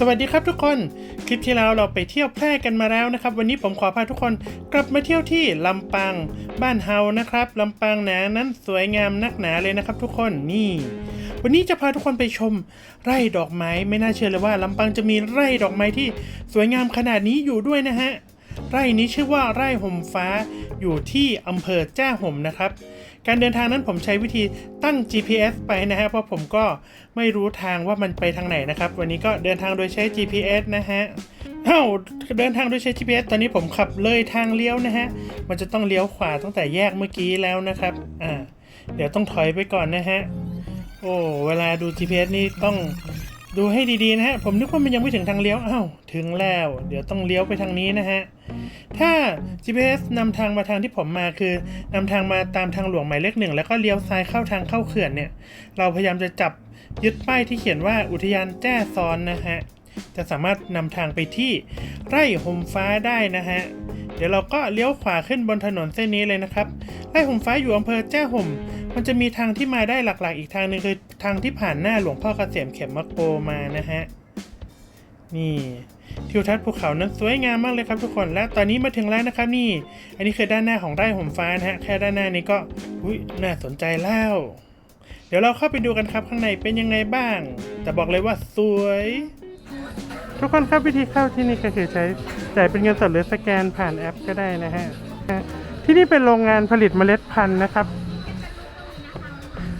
สวัสดีครับทุกคน คลิปที่แล้วเราไปเที่ยวแพร่กันมาแล้วนะครับ วันนี้ผมขอพาทุกคนกลับมาเที่ยวที่ลำปางบ้านเฮานะครับลำปางหนานั้นสวยงามนักหนาเลยนะครับทุกคนนี่ วันนี้จะพาทุกคนไปชมไร่ดอกไม้ไม่น่าเชื่อเลยว่าลำปางจะมีไร่ดอกไม้ที่สวยงามขนาดนี้อยู่ด้วยนะฮะ ไร่นี้ชื่อว่าไร่ห่มฟ้าอยู่ที่อำเภอแจ้ห่มนะครับ การเดินทางนั้นผมใช้วิธีตั้ง GPS ไปนะฮะเพราะผมก็ไม่รู้ทางว่ามันไปทางไหนนะครับ วันนี้ก็เดินทางโดยใช้ GPS นะฮะเอ้าเดินทางโดยใช้ GPS ตอนนี้ผมขับเลยทางเลี้ยวนะฮะมันจะต้องเลี้ยวขวาตั้งแต่แยกเมื่อกี้แล้วนะครับอ่าเดี๋ยวต้องถอยไปก่อนนะฮะโอ้เวลาดู GPS นี่ต้อง ดูให้ดีๆนะฮะ ผมนึกว่ามันยังไม่ถึงทางเลี้ยว อ้าว ถึงแล้ว เดี๋ยวต้องเลี้ยวไปทางนี้นะฮะ ถ้า GPS นำทางมาทางที่ผมมาคือนำทางมาตามทางหลวงหมายเลขหนึ่งแล้วก็เลี้ยวซ้ายเข้าทางเข้าเขื่อนเนี่ย เราพยายามจะจับยึดป้ายที่เขียนว่าอุทยานแจ้ซ้อนนะฮะ จะสามารถนำทางไปที่ไร่ห่มฟ้าได้นะฮะ เดี๋ยวเราก็เลี้ยวขวาขึ้นบนถนนเส้นนี้เลยนะครับ ไร่ห่มฟ้าอยู่อำเภอแจ้ห่ม มันจะมีทางที่มาได้หลักๆ อีกทางหนึ่งคือทางที่ผ่านหน้าหลวงพ่อเกษมเข็มมะโกมานะฮะ นี่ทิวทัศน์ภูเขานั้นสวยงามมากเลยครับทุกคน และตอนนี้มาถึงแล้วนะครับนี่ อันนี้คือด้านหน้าของไร่ห่มฟ้านะฮะ แค่ด้านหน้านี้ก็อุ้ยน่าสนใจแล้ว เดี๋ยวเราเข้าไปดูกันครับข้างในเป็นยังไงบ้าง แต่บอกเลยว่าสวย ทุกคนครับวิธีเข้าที่นี่ก็คือใช้จ่ายเป็นเงินสดหรือสแกนผ่านแอปก็ได้นะฮะ ที่นี่เป็นโรงงานผลิตเมล็ดพันธุ์นะครับ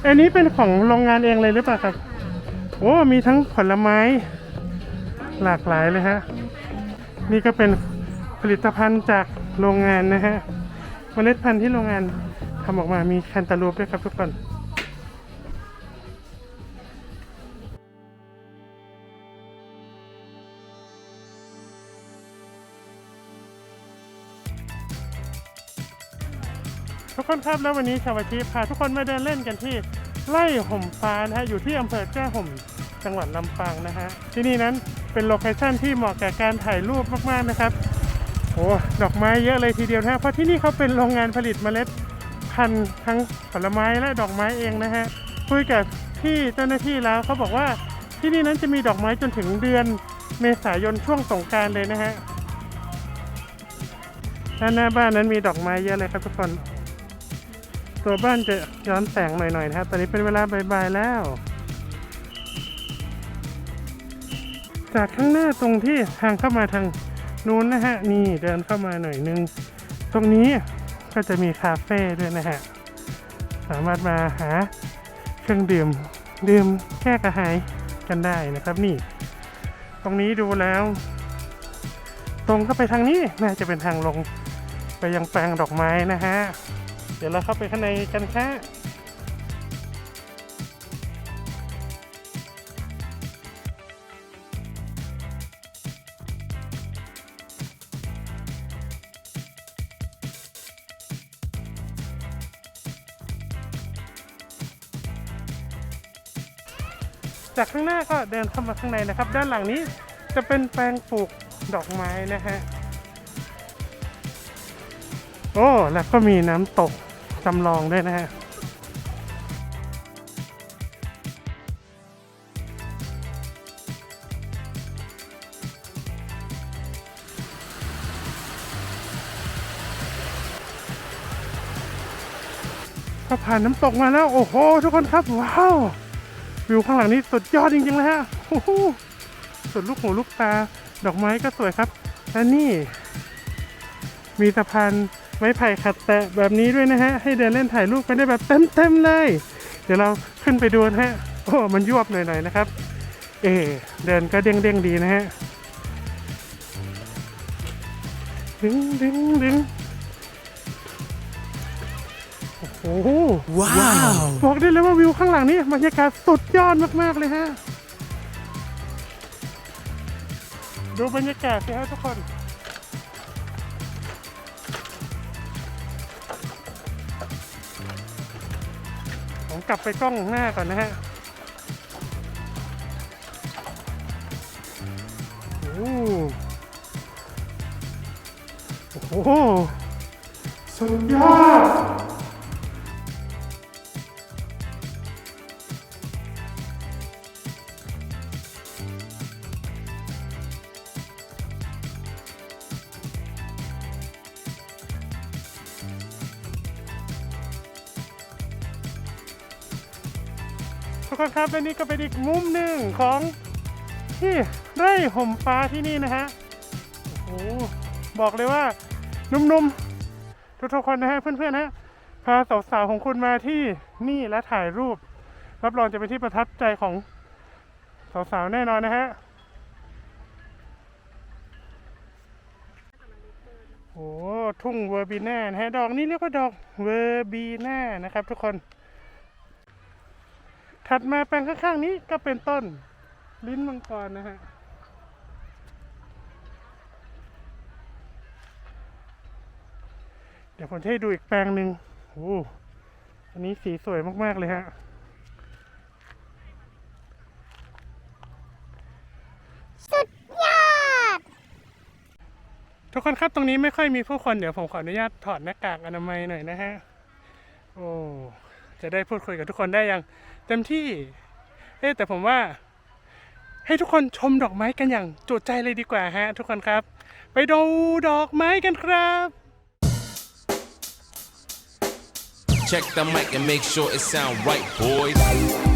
อันนี้เป็นของโรงงานเองเลยหรือเปล่าครับ โอ้มีทั้งผลไม้หลากหลายเลยฮะ นี่ก็เป็นผลิตภัณฑ์จากโรงงานนะฮะเมล็ดพันธุ์ที่โรงงานทำออกมามีแคนตาลูปด้วยครับทุกคน ทุกคนครับแล้ววันนี้ชาวชีพพาทุกคนมาเดินเล่นกันที่ไร่ห่มฟ้านะฮะอยู่ที่อำเภอแจ้ห่มจังหวัดลำปางนะฮะที่นี่นั้นเป็นโลเคชั่นที่เหมาะแก่การถ่ายรูปมากๆนะครับโอ้ดอกไม้เยอะเลยทีเดียวนะฮะเพราะที่นี่เขาเป็นโรงงานผลิตเมล็ดพันธุ์ทั้งผลไม้และดอกไม้เองนะฮะคุยกับพี่เจ้าหน้าที่แล้วเขาบอกว่าที่นี่นั้นจะมีดอกไม้จนถึงเดือนเมษายนช่วงสงการเลยนะฮะด้านหน้าบ้านนั้นมีดอกไม้เยอะเลยครับทุกคน ตัวบ้านจะย้อนแสงหน่อยๆนะครับ ตอนนี้เป็นเวลาบ่ายๆแล้ว จากข้างหน้าตรงที่ทางเข้ามาทางนู้นนะฮะ นี่เดินเข้ามาหน่อยนึง ตรงนี้ก็จะมีคาเฟ่ด้วยนะฮะ สามารถมาหาเครื่องดื่มดื่มแก้กระหายกันได้นะครับนี่ ตรงนี้ดูแล้ว ตรงเข้าไปทางนี้น่าจะเป็นทางลงไปยังแปลงดอกไม้นะฮะ เดี๋ยวเราเข้าไปข้างในกันค่ะจากข้างหน้าก็เดินเข้ามาข้างในนะครับ ด้านหลังนี้จะเป็นแปลงปลูกดอกไม้นะฮะ โอ้ แล้วก็มีน้ำตก จำลองด้วยนะฮะก็ผ่านน้ำตกมาแล้ว โอ้โห ทุกคนครับ ว้าว วิวข้างหลังนี้สุดยอดจริงๆเลยฮะโอ้โหสุดลูกหูลูกตา ดอกไม้ก็สวยครับ และนี่ มีสะพาน ไม้ไผ่ขัดแตะแบบนี้ด้วยนะฮะ ให้เดินเล่นถ่ายรูปกันได้แบบเต็มๆเลย เดี๋ยวเราขึ้นไปดูนะฮะ โอ้มันยวบหน่อยๆนะครับ เอเดินก็เด้งๆดีนะฮะ ดึงดึงดึงโอ้โหว้าว บอกได้เลยว่าวิวข้างหลังนี้บรรยากาศสุดยอดมากๆเลยฮะ ดูบรรยากาศสิฮะทุกคน ผมกลับไปกล้องหน้าก่อนนะฮะโอ้โหโอ้โหสุดยอด ทุกคนครับและนี่ก็เป็นอีกมุมหนึ่งของที่ไร่ห่มฟ้าที่นี่นะฮะโอ้โหบอกเลยว่านุ่มๆทุกๆคนนะฮะเพื่อนๆนะฮะพาสาวๆของคุณมาที่นี่และถ่ายรูป รับรองจะเป็นที่ประทับใจของสาวๆแน่นอนนะฮะโอ้ทุ่งเวอร์บีน่านะฮะดอกนี้เรียกว่าดอกเวอร์บีน่านะครับทุกคน ถัดมาแปลงข้างๆนี้ก็เป็นต้นลิ้นมังกรนะฮะ เดี๋ยวผมจะให้ดูอีกแปลงหนึ่งโอ้อันนี้สีสวยมากๆเลยฮะ สุดยอด ทุกคนครับตรงนี้ไม่ค่อยมีผู้คน เดี๋ยวผมขออนุญาตถอดหน้ากากอนามัยหน่อยนะฮะ โอ้ จะได้พูดคุยกับทุกคนได้อย่างเต็มที่ เอ๊แต่ผมว่า ให้ทุกคนชมดอกไม้กันอย่างจุใจเลยดีกว่าฮะ ทุกคนครับ ไปดูดอกไม้กันครับ Check the mic and make sure it sound right, boys.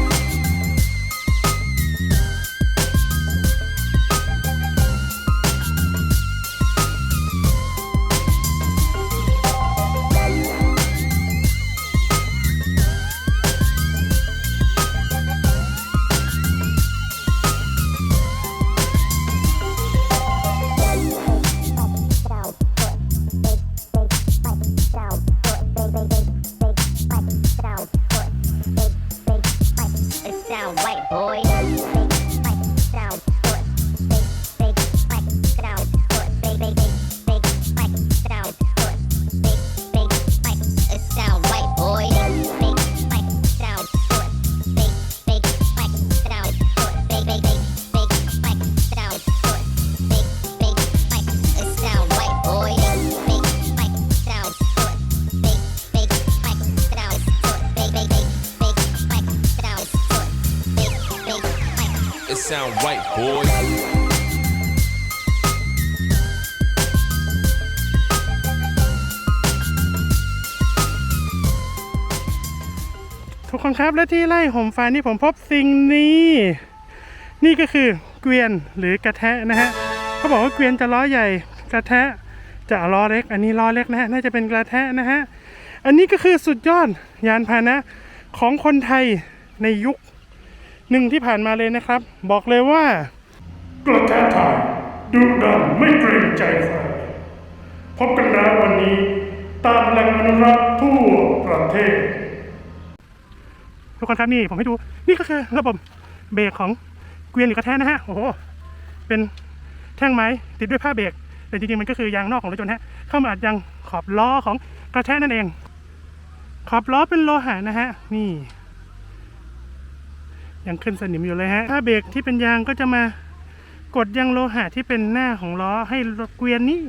Right, boys. ทุกคนครับและที่ไล่ห่มฟานี่ผมพบสิ่งนี้ นี่ก็คือเกวียนหรือกระแทะนะฮะเขาบอกว่าเกวียนจะล้อใหญ่กระแทะจะล้อเล็ก อันนี้ล้อเล็กนะฮะน่าจะเป็นกระแทะนะฮะอันนี้ก็คือสุดยอดยานพาหนะของคนไทยในยุค หนึ่งที่ผ่านมาเลยนะครับ บอกเลยว่า กระแทะไทยดุดันไม่เกรงใจใครพบกันแล้ววันนี้ ตามแหล่งอนุรักษ์ทั่วประเทศ ทุกคนครับนี่ผมให้ดู นี่ก็คือระบบเบรกของเกวียนหรือกระแทกนะฮะโอ้โหเป็นแท่งไม้ติดด้วยผ้าเบรกแต่จริงๆมันก็คือยางนอกของรถยนต์ฮะเข้ามาอัดยังขอบล้อของกระแทกนั่นเอง ขอบล้อเป็นโลหะนะฮะนี่ ยังขึ้นสนิมอยู่เลยฮะผ้าเบรกที่เป็นยางก็จะมากดยังโลหะที่เป็นหน้าของล้อให้รถเกวียนนี้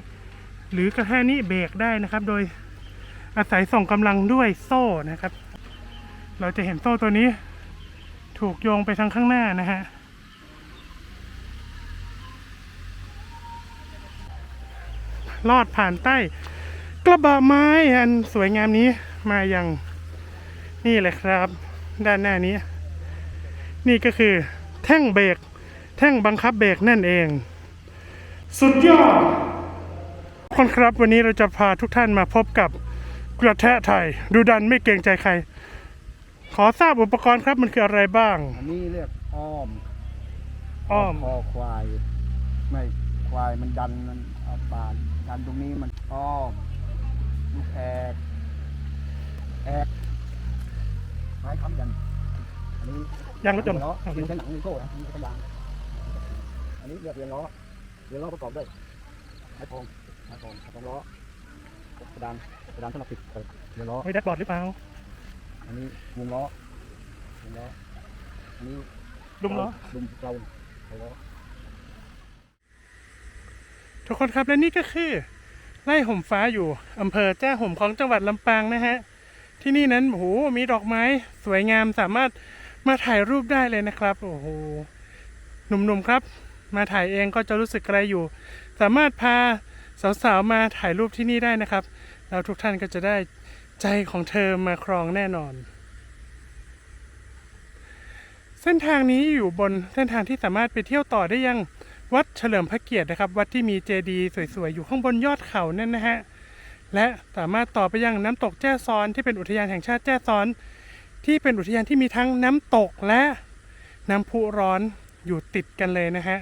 หรือกระแทกนี้เบรกได้นะครับ โดยอาศัยส่งกำลังด้วยโซ่นะครับ เราจะเห็นโซ่ตัวนี้ ถูกโยงไปทางข้างหน้านะฮะลอดผ่านใต้กระบะไม้อันสวยงามนี้มาอย่างนี่เลยครับ ด้านหน้านี้ นี่ก็คือแท่งเบรกแท่งบังคับเบรกนั่นเอง สุดยอดคนครับวันนี้เราจะพาทุกท่านมาพบกับกระแทะไทย ดูดันไม่เกรงใจใคร ขอทราบอุปกรณ์ครับมันคืออะไรบ้าง อันนี้เรียกอ้อมอ้อมคอควาย ไม่ควายมันดันมันเอาป่าดันตรงนี้มันอ้อมลูกแอกแอกไม้ค้ำยัน อันนี้ยางรถยนต์ล้ออะเป็นแค่หนังมีโซ่นะมีกระยางอันนี้เรียกเรียนล้อเรียนล้อประกอบด้วยไม้พงไม้พงไม้พงล้อกระดานกระดานสำหรับติดเปิดเรียนล้อไว้แดชบอร์ดหรือเปล่าอันนี้วงล้อวงล้ออันนี้ลุมล้อลุมเราเราล้อทุกคนครับและนี่ก็คือไร่ห่มฟ้าอยู่อำเภอแจ้ห่มของจังหวัดลำปางนะฮะที่นี่นั้นโอ้โหมีดอกไม้สวยงามสามารถ มาถ่ายรูปได้เลยนะครับ โอ้โห หนุ่มๆครับ มาถ่ายเองก็จะรู้สึกอะไรอยู่ สามารถพาสาวๆมาถ่ายรูปที่นี่ได้นะครับ แล้วทุกท่านก็จะได้ใจของเธอมาครองแน่นอน เส้นทางนี้อยู่บนเส้นทางที่สามารถไปเที่ยวต่อได้ยังวัดเฉลิมพระเกียรตินะครับ วัดที่มีเจดีย์สวยๆ อยู่ข้างบนยอดเขานั่นนะฮะ และสามารถต่อไปยังน้ำตกแจ้ซ้อนที่เป็นอุทยานแห่งชาติแจ้ซ้อน ที่เป็นอุทยานที่มีทั้งน้ำตกและน้ำพุร้อนอยู่ติดกันเลยนะฮะ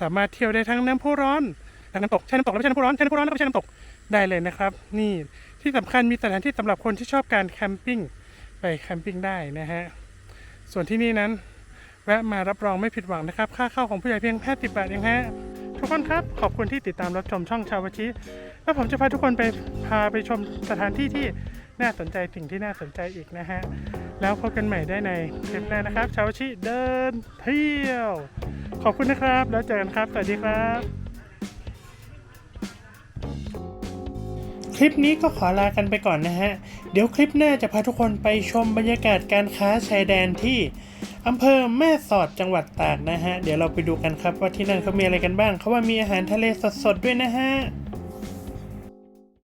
สามารถเที่ยวได้ทั้งน้ำพุร้อนและน้ำตกใช่น้ำตกแล้วไม่ใช่น้ำพุร้อนใช่น้ำพุร้อนแล้วไม่ใช่น้ำตกได้เลยนะครับ นี่ที่สำคัญมีสถานที่สำหรับคนที่ชอบการแคมปิ้งไปแคมปิ้งได้นะฮะ ส่วนที่นี่นั้นแวะมารับรองไม่ผิดหวังนะครับ ค่าเข้าของผู้ใหญ่เพียงแค่สิบบาทเองฮะทุกคนครับ ขอบคุณที่ติดตามรับชมช่องชาวชิแล้วผมจะพาทุกคนไปพาไปชมสถานที่ที่ น่าสนใจสิ่งที่น่าสนใจอีกนะฮะ แล้วพบกันใหม่ได้ในคลิปหน้านะครับ ชาวชิเดินเที่ยว ขอบคุณนะครับ แล้วเจอกันครับ สวัสดีครับ คลิปนี้ก็ขอลากันไปก่อนนะฮะ เดี๋ยวคลิปหน้าจะพาทุกคนไปชมบรรยากาศการค้าชายแดนที่อำเภอแม่สอดจังหวัดตากนะฮะ เดี๋ยวเราไปดูกันครับว่าที่นั่นเขามีอะไรกันบ้าง เขาว่ามีอาหารทะเลสดๆด้วยนะฮะ